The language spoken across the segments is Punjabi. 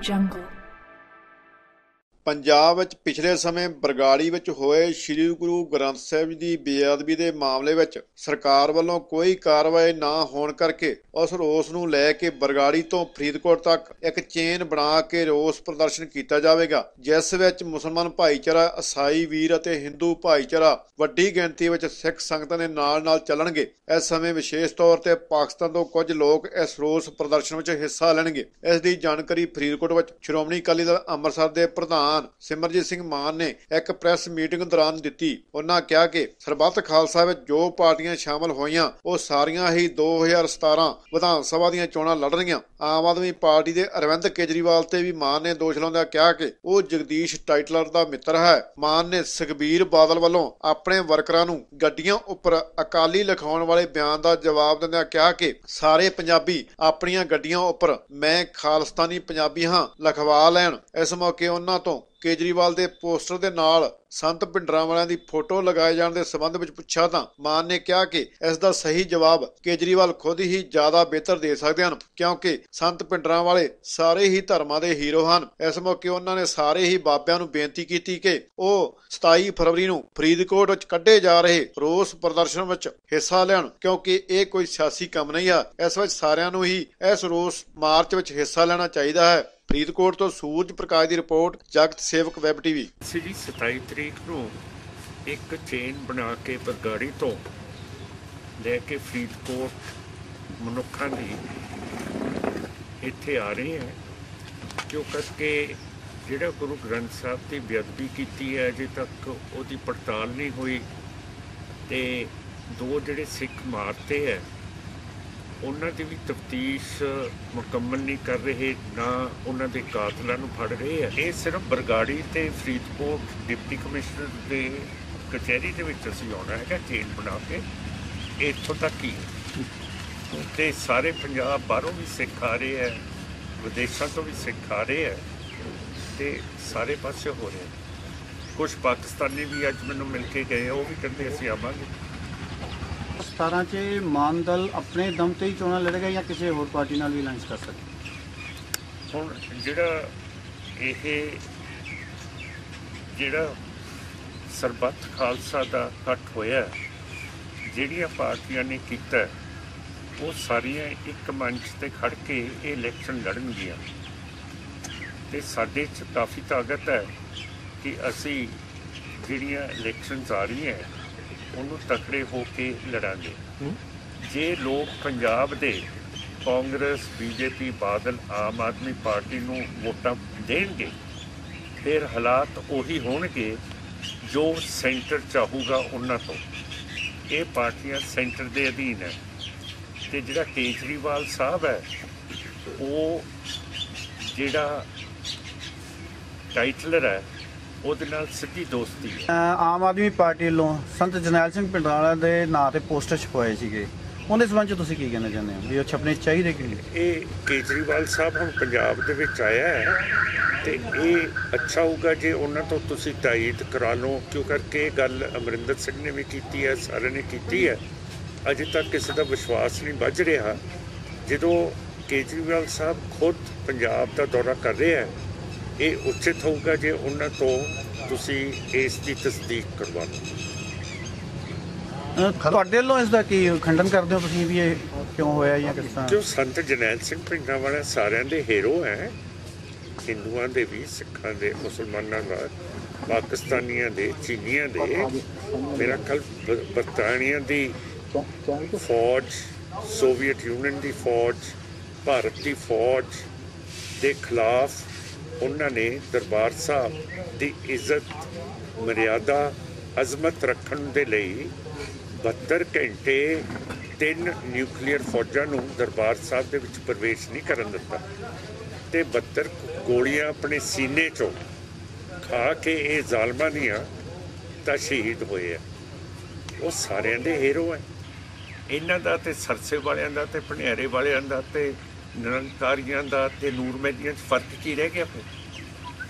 jungle. ਪੰਜਾਬ ਵਿੱਚ ਪਿਛਲੇ ਸਮੇਂ ਬਰਗਾੜੀ ਵਿੱਚ ਹੋਏ ਸ੍ਰੀ ਗੁਰੂ ਗ੍ਰੰਥ ਸਾਹਿਬ ਜੀ ਦੀ ਬੇਅਦਬੀ ਦੇ ਮਾਮਲੇ ਵਿੱਚ ਸਰਕਾਰ ਵੱਲੋਂ ਕੋਈ ਕਾਰਵਾਈ ਨਾ ਹੋਣ ਕਰਕੇ ਉਸ ਰੋਸ ਨੂੰ ਲੈ ਕੇ ਬਰਗਾੜੀ ਤੋਂ ਫਰੀਦਕੋਟ ਤੱਕ ਇੱਕ ਚੇਨ ਬਣਾ ਕੇ ਰੋਸ ਪ੍ਰਦਰਸ਼ਨ ਕੀਤਾ ਜਾਵੇਗਾ, ਜਿਸ ਵਿੱਚ ਮੁਸਲਮਾਨ ਭਾਈਚਾਰਾ, ਈਸਾਈ ਵੀਰ ਅਤੇ ਹਿੰਦੂ ਭਾਈਚਾਰਾ ਵੱਡੀ ਗਿਣਤੀ ਵਿੱਚ ਸਿੱਖ ਸੰਗਤਾਂ ਦੇ ਨਾਲ-ਨਾਲ ਚੱਲਣਗੇ। ਇਸ ਸਮੇਂ ਵਿਸ਼ੇਸ਼ ਤੌਰ ਤੇ ਪਾਕਿਸਤਾਨ ਤੋਂ ਕੁਝ ਲੋਕ ਇਸ ਰੋਸ ਪ੍ਰਦਰਸ਼ਨ ਵਿੱਚ ਹਿੱਸਾ ਲੈਣਗੇ। ਇਸ ਦੀ ਜਾਣਕਾਰੀ ਫਰੀਦਕੋਟ ਵਿੱਚ ਸ਼੍ਰੋਮਣੀ ਅਕਾਲੀ ਦਲ ਅੰਮ੍ਰਿਤਸਰ ਦੇ ਪ੍ਰਧਾਨ ਸਿਮਰਜੀਤ ਸਿੰਘ ਮਾਨ ਨੇ ਇੱਕ ਪ੍ਰੈਸ ਮੀਟਿੰਗ ਦੌਰਾਨ ਦਿੱਤੀ। ਉਹਨਾਂ ਕਿਹਾ ਕਿ ਸਰਬੱਤ ਖਾਲਸਾ ਵਿੱਚ ਜੋ ਪਾਰਟੀਆਂ ਸ਼ਾਮਲ ਹੋਈਆਂ, ਉਹ ਸਾਰੀਆਂ ਹੀ 2017 ਵਿਧਾਨ ਸਭਾ ਦੀਆਂ ਚੋਣਾਂ ਲੜਨਗੀਆਂ ਆਮ ਆਦਮੀ ਪਾਰਟੀ ਦੇ ਅਰਵਿੰਦ ਕੇਜਰੀਵਾਲ ਤੇ ਵੀ ਮਾਨ ਨੇ ਦੋਸ਼ ਲਾਉਂਦਿਆਂ ਕਿਹਾ ਕਿ ਉਹ ਜਗਦੀਸ਼ ਟਾਈਟਲਰ ਦਾ ਮਿੱਤਰ ਹੈ। ਮਾਨ ਨੇ ਸੁਖਬੀਰ ਬਾਦਲ ਵੱਲੋਂ ਆਪਣੇ ਵਰਕਰਾਂ ਨੂੰ ਗੱਡੀਆਂ ਉੱਪਰ ਅਕਾਲੀ ਲਿਖਾਉਣ ਵਾਲੇ ਬਿਆਨ ਦਾ ਜਵਾਬ ਦਿੰਦਿਆਂ ਕਿਹਾ ਕਿ ਸਾਰੇ ਪੰਜਾਬੀ ਆਪਣੀਆਂ ਗੱਡੀਆਂ ਉੱਪਰ ਮੈਂ ਖਾਲਸਤਾਨੀ ਪੰਜਾਬੀ ਹਾਂ, ਲਿਖਵਾ ਲੈਣ। ਇਸ ਮੌਕੇ ਉਹਨਾਂ ਤੋਂ ਕੇਜਰੀਵਾਲ ਦੇ ਪੋਸਟਰ ਦੇ ਨਾਲ ਸੰਤ ਪਿੰਡਰਾਂ ਵਾਲਿਆਂ ਦੀ ਫੋਟੋ ਲਗਾਏ ਜਾਣ ਦੇ ਸੰਬੰਧ ਵਿੱਚ ਪੁੱਛਿਆ ਤਾਂ ਮਾਨ ਨੇ ਕਿਹਾ ਕਿ ਇਸ ਦਾ ਸਹੀ ਜਵਾਬ ਕੇਜਰੀਵਾਲ ਖੁਦ ਹੀ ਜ਼ਿਆਦਾ ਬਿਹਤਰ ਦੇ ਸਕਦੇ ਹਨ, ਕਿਉਂਕਿ ਸੰਤ ਪਿੰਡਰਾਂ ਵਾਲੇ ਸਾਰੇ ਹੀ ਧਰਮਾਂ ਦੇ ਹੀਰੋ ਹਨ। ਇਸ ਮੌਕੇ ਉਹਨਾਂ ਨੇ ਸਾਰੇ ਹੀ ਬਾਬਿਆਂ ਨੂੰ ਬੇਨਤੀ ਕੀਤੀ ਕਿ ਉਹ 27 ਫਰਵਰੀ ਨੂੰ ਫਰੀਦਕੋਟ ਵਿੱਚ ਕੱਢੇ ਜਾ ਰਹੇ ਰੋਸ ਪ੍ਰਦਰਸ਼ਨ ਵਿੱਚ ਹਿੱਸਾ ਲੈਣ, ਕਿਉਂਕਿ ਇਹ ਕੋਈ ਸਿਆਸੀ ਕੰਮ ਨਹੀਂ ਆ। ਇਸ ਵਿੱਚ ਸਾਰਿਆਂ ਨੂੰ ਹੀ ਇਸ ਰੋਸ ਮਾਰਚ ਵਿੱਚ ਹਿੱਸਾ ਲੈਣਾ ਚਾਹੀਦਾ ਹੈ। ਫਰੀਦਕੋਟ ਤੋਂ ਸੂਰਜ ਪ੍ਰਕਾਸ਼ ਦੀ ਰਿਪੋਰਟ, ਜਗਤ ਸੇਵਕ ਵੈਬ ਟੀਵੀ ਅਸੀਂ ਜੀ 27 ਤਰੀਕ ਨੂੰ ਇੱਕ ਚੇਨ ਬਣਾ ਕੇ ਬਰਗਾੜੀ ਤੋਂ ਲੈ ਕੇ ਫਰੀਦਕੋਟ ਮਨੁੱਖਾਂ ਦੀ ਇੱਥੇ ਆ ਰਹੇ ਹੈ। ਕਿਉਂ ਕਰਕੇ ਜਿਹੜਾ ਗੁਰੂ ਗ੍ਰੰਥ ਸਾਹਿਬ ਦੀ ਬੇਅਦਬੀ ਕੀਤੀ ਹੈ, ਅਜੇ ਤੱਕ ਉਹਦੀ ਪੜਤਾਲ ਨਹੀਂ ਹੋਈ ਤੇ ਦੋ ਜਿਹੜੇ ਸਿੱਖ ਮਾਰਤੇ ਹੈ ਉਹਨਾਂ ਦੀ ਵੀ ਤਫਤੀਸ਼ ਮੁਕੰਮਲ ਨਹੀਂ ਕਰ ਰਹੇ ਨਾ ਉਹਨਾਂ ਦੇ ਕਾਤਲਾਂ ਨੂੰ ਫੜ ਰਹੇ ਆ। ਇਹ ਸਿਰਫ ਬਰਗਾੜੀ ਤੇ ਫਰੀਦਕੋਟ ਡਿਪਟੀ ਕਮਿਸ਼ਨਰ ਦੇ ਕਚਹਿਰੀ ਦੇ ਵਿੱਚ ਅਸੀਂ ਆਉਣਾ ਹੈਗਾ ਚੇਨ ਬਣਾ ਕੇ। ਇੱਥੋਂ ਤੱਕ ਹੀ। ਤੇ ਸਾਰੇ ਪੰਜਾਬ ਬਾਹਰੋਂ ਵੀ ਸਿੱਖ ਆ ਰਹੇ ਆ ਵਿਦੇਸ਼ਾਂ ਤੋਂ ਵੀ ਸਿੱਖ ਆ ਰਹੇ ਆ ਤੇ ਸਾਰੇ ਪਾਸੇ ਹੋ ਰਹੇ ਕੁਝ ਪਾਕਿਸਤਾਨੀ ਵੀ ਅੱਜ ਮੈਨੂੰ ਮਿਲ ਕੇ ਗਏ ਆ, ਉਹ ਵੀ ਕਹਿੰਦੇ ਅਸੀਂ ਆਵਾਂਗੇ। 17 ਚ ਮਾਨ ਦਲ ਆਪਣੇ ਦਮ ਤੇ ਹੀ ਚੋਣਾਂ ਲੜੇਗਾ ਜਾਂ ਕਿਸੇ ਹੋਰ ਪਾਰਟੀ ਨਾਲ ਵੀ ਅਲਾਈਅੰਸ ਕਰ ਸਕਦਾ ਹੁਣ ਜਿਹੜਾ ਇਹ ਜਿਹੜਾ ਸਰਬੱਤ ਖਾਲਸਾ ਦਾ ਇਕੱਠ ਹੋਇਆ, ਜਿਹੜੀਆਂ ਪਾਰਟੀਆਂ ਨੇ ਕੀਤਾ, ਉਹ ਸਾਰੀਆਂ ਇੱਕ ਮੰਚ ਤੇ ਖੜ ਕੇ ਇਹ ਇਲੈਕਸ਼ਨ ਲੜਨਗੀਆਂ। ਤੇ ਸਾਡੇ 'ਚ ਕਾਫੀ ਤਾਕਤ ਹੈ ਕਿ ਅਸੀਂ ਜਿਹੜੀਆਂ ਇਲੈਕਸ਼ਨਸ ਆ ਰਹੀਆਂ ਉਹਨੂੰ ਤਕੜੇ ਹੋ ਕੇ ਲੜਾਂਗੇ। ਜੇ ਲੋਕ ਪੰਜਾਬ ਦੇ ਕਾਂਗਰਸ ਬੀਜੇਪੀ ਬਾਦਲ ਆਮ ਆਦਮੀ ਪਾਰਟੀ ਨੂੰ ਵੋਟਾਂ ਦੇਣਗੇ ਫਿਰ ਹਾਲਾਤ ਉਹੀ ਹੋਣਗੇ ਜੋ ਸੈਂਟਰ ਚਾਹੂਗਾ ਉਹਨਾਂ ਤੋਂ। ਇਹ ਪਾਰਟੀਆਂ ਸੈਂਟਰ ਦੇ ਅਧੀਨ ਹੈ ਤੇ ਜਿਹੜਾ ਕੇਜਰੀਵਾਲ ਸਾਹਿਬ ਹੈ ਉਹ ਜਿਹੜਾ ਟਾਈਟਲਰ ਹੈ ਉਹਦੇ ਨਾਲ ਸਿੱਧੀ ਦੋਸਤੀ ਹੈ। ਆਮ ਆਦਮੀ ਪਾਰਟੀ ਵੱਲੋਂ ਸੰਤ ਜਰਨੈਲ ਸਿੰਘ ਪਿੰਡਰਾਲਾ ਦੇ ਨਾਂ ਤੇ ਪੋਸਟਰ ਛਪਵਾਏ ਸੀਗੇ। ਉਹਦੇ ਸੰਬੰਧ ਚ ਤੁਸੀਂ ਕੀ ਕਹਿਣਾ ਚਾਹੁੰਦੇ ਹੋ? ਵੀ ਉਹ ਛਪਣੇ ਚਾਹੀਦੇ ਕਿ ਨਹੀਂ? ਇਹ ਕੇਜਰੀਵਾਲ ਸਾਹਿਬ ਹੁਣ ਪੰਜਾਬ ਦੇ ਵਿੱਚ ਆਇਆ ਹੈ ਤੇ ਇਹ ਅੱਛਾ ਹੋਊਗਾ ਜੇ ਉਹਨਾਂ ਤੋਂ ਤੁਸੀਂ ਤਾਇਦ ਕਰਾ ਲਓ। ਕਿਉਂ ਕਰਕੇ ਇਹ ਗੱਲ ਅਮਰਿੰਦਰ ਸਿੰਘ ਨੇ ਵੀ ਕੀਤੀ ਹੈ ਸਾਰਿਆਂ ਨੇ ਕੀਤੀ ਹੈ। ਅਜੇ ਤੱਕ ਕਿਸੇ ਦਾ ਵਿਸ਼ਵਾਸ ਨਹੀਂ ਵੱਜ ਰਿਹਾ। ਜਦੋਂ ਕੇਜਰੀਵਾਲ ਸਾਹਿਬ ਖੁਦ ਪੰਜਾਬ ਦਾ ਦੌਰਾ ਕਰ ਰਹੇ ਹੈ ਇਹ ਉਚਿਤ ਹੋਊਗਾ ਜੇ ਉਹਨਾਂ ਤੋਂ ਤੁਸੀਂ ਇਸ ਦੀ ਤਸਦੀਕ ਕਰਵਾ ਲਓ ਤੁਹਾਡੇ ਵੱਲੋਂ ਇਸ ਦਾ ਕੀ ਖੰਡਨ ਕਰਦੇ ਹੋ ਤੁਸੀਂ ਵੀ ਇਹ ਕਿਉਂ ਹੋਇਆ ਜਾਂ ਕਿਸ ਤਰ੍ਹਾਂ? ਜੋ ਸੰਤ ਜਰਨੈਲ ਸਿੰਘ ਪਿੰਡਾਂ ਵਾਲਾ ਸਾਰਿਆਂ ਦੇ ਹੀਰੋ ਹੈ। ਹਿੰਦੂਆਂ ਦੇ ਵੀ ਸਿੱਖਾਂ ਦੇ ਮੁਸਲਮਾਨਾਂ ਦਾ ਪਾਕਿਸਤਾਨੀਆਂ ਦੇ ਚੀਨੀਆਂ ਦੇ। ਮੇਰਾ ਕੱਲ ਬਰਤਾਨੀਆਂ ਦੀ ਫੌਜ ਸੋਵੀਅਤ ਯੂਨੀਅਨ ਦੀ ਫੌਜ ਭਾਰਤ ਦੀ ਫੌਜ ਦੇ ਖਿਲਾਫ ਉਹਨਾਂ ਨੇ ਦਰਬਾਰ ਸਾਹਿਬ ਦੀ ਇੱਜ਼ਤ, ਮਰਿਆਦਾ, ਅਜ਼ਮਤ ਰੱਖਣ ਦੇ ਲਈ 72 ਘੰਟੇ ਤਿੰਨ ਨਿਊਕਲੀਅਰ ਫੌਜਾਂ ਨੂੰ ਦਰਬਾਰ ਸਾਹਿਬ ਦੇ ਵਿੱਚ ਪ੍ਰਵੇਸ਼ ਨਹੀਂ ਕਰਨ ਦਿੱਤਾ ਤੇ 72 ਗੋਲੀਆਂ ਆਪਣੇ ਸੀਨੇ ਚੋਂ ਖਾ ਕੇ ਇਹ ਜ਼ਾਲਮਾਂ ਦੀਆਂ ਤਾਂ ਸ਼ਹੀਦ ਹੋਏ ਆ। ਉਹ ਸਾਰਿਆਂ ਦੇ ਹੀਰੋ ਹੈ ਇਹਨਾਂ ਦਾ ਤੇ ਸਰਸੇ ਵਾਲਿਆਂ ਦਾ ਤੇ ਭਨਿਆਰੇ ਵਾਲਿਆਂ ਦਾ ਤੇ ਨਿਰੰਕਾਰੀਆਂ ਦਾ ਤੇ ਨੂਰਮਹਿਦੀਆਂ 'ਚ ਫ਼ਰਕ ਕੀ ਰਹਿ ਗਿਆ ਫਿਰ?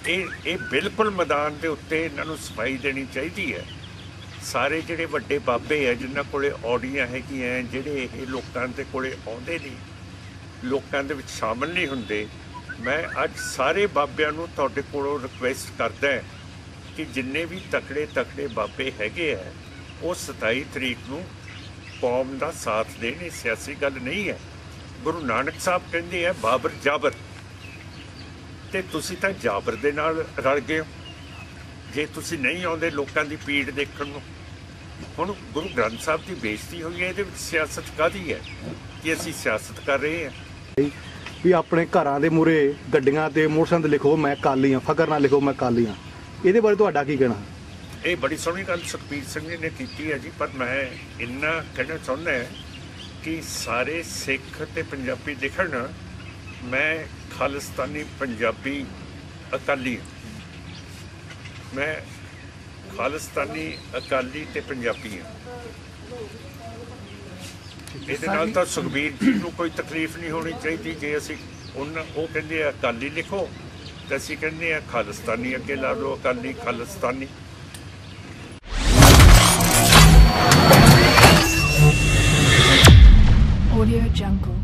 ਇਹ ਇਹ ਬਿਲਕੁਲ ਮੈਦਾਨ ਦੇ ਉੱਤੇ ਇਹਨਾਂ ਨੂੰ ਸਫ਼ਾਈ ਦੇਣੀ ਚਾਹੀਦੀ ਹੈ। ਸਾਰੇ ਜਿਹੜੇ ਵੱਡੇ ਬਾਬੇ ਆ, ਜਿਨ੍ਹਾਂ ਕੋਲੇ ਔਡੀਆਂ ਹੈਗੀਆਂ, ਜਿਹੜੇ ਇਹ ਲੋਕਾਂ ਦੇ ਕੋਲੇ ਆਉਂਦੇ ਨਹੀਂ, ਲੋਕਾਂ ਦੇ ਵਿੱਚ ਸ਼ਾਮਲ ਨਹੀਂ ਹੁੰਦੇ, ਮੈਂ ਅੱਜ ਸਾਰੇ ਬਾਬਿਆਂ ਨੂੰ ਤੁਹਾਡੇ ਕੋਲੋਂ ਰਿਕੁਐਸਟ ਕਰਦਾ ਕਿ ਜਿੰਨੇ ਵੀ ਤਕੜੇ ਤਕੜੇ ਬਾਬੇ ਹੈਗੇ ਆ, ਉਹ 27 ਤਰੀਕ ਨੂੰ ਕੌਮ ਦਾ ਸਾਥ ਦੇਣ, ਇਹ ਸਿਆਸੀ ਗੱਲ ਨਹੀਂ ਹੈ। ਗੁਰੂ ਨਾਨਕ ਸਾਹਿਬ ਕਹਿੰਦੇ ਆ ਬਾਬਰ ਜਾਬਰ। ਤੇ ਤੁਸੀਂ ਤਾਂ ਜਾਬਰ ਦੇ ਨਾਲ ਰਲ ਗਏ ਹੋ। ਜੇ ਤੁਸੀਂ ਨਹੀਂ ਆਉਂਦੇ ਲੋਕਾਂ ਦੀ ਪੀੜ ਦੇਖਣ ਨੂੰ ਹੁਣ ਗੁਰੂ ਗ੍ਰੰਥ ਸਾਹਿਬ ਦੀ ਬੇਇੱਜ਼ਤੀ ਹੋਈ ਹੈ ਇਹਦੇ ਵਿੱਚ ਸਿਆਸਤ ਕਾਦੀ ਹੈ? ਕਿ ਅਸੀਂ ਸਿਆਸਤ ਕਰ ਰਹੇ ਹਾਂ? ਵੀ ਆਪਣੇ ਘਰਾਂ ਦੇ ਮੂਰੇ ਗੱਡੀਆਂ ਤੇ ਮੋਟਰਸਾਈਕਲ ਤੇ ਲਿਖੋ ਮੈਂ ਕਾਲੀ ਹਾਂ ਫਕਰ ਨਾਲ ਲਿਖੋ ਮੈਂ ਕਾਲੀ ਹਾਂ। ਇਹਦੇ ਬਾਰੇ ਤੁਹਾਡਾ ਕੀ ਕਹਿਣਾ? ਇਹ ਬੜੀ ਸੋਹਣੀ ਗੱਲ ਸੁਖਬੀਰ ਸਿੰਘ ਜੀ ਨੇ ਕੀਤੀ ਹੈ ਜੀ ਪਰ ਮੈਂ ਇੰਨਾ ਕਹਿਣਾ ਚਾਹੁੰਦਾ ਹਾਂ ਕਿ ਸਾਰੇ ਸਿੱਖ ਤੇ ਪੰਜਾਬੀ ਦੇਖਣ ਮੈਂ ਖਾਲਿਸਤਾਨੀ ਪੰਜਾਬੀ ਅਕਾਲੀ ਹਾਂ। ਮੈਂ ਖਾਲਿਸਤਾਨੀ ਅਕਾਲੀ ਤੇ ਪੰਜਾਬੀ ਹਾਂ ਇਹਦੇ ਨਾਲ ਤਾਂ ਸੁਖਬੀਰ ਜੀ ਨੂੰ ਕੋਈ ਤਕਲੀਫ ਨਹੀਂ ਹੋਣੀ ਚਾਹੀਦੀ ਜੇ ਅਸੀਂ ਉਹਨਾਂ ਉਹ ਕਹਿੰਦੇ ਆ ਅਕਾਲੀ ਲਿਖੋ, ਤੇ ਅਸੀਂ ਕਹਿੰਦੇ ਆ ਖਾਲਿਸਤਾਨੀ ਅੱਗੇ ਲਾ ਲਓ, ਅਕਾਲੀ ਖਾਲਿਸਤਾਨੀ Audio Jungle.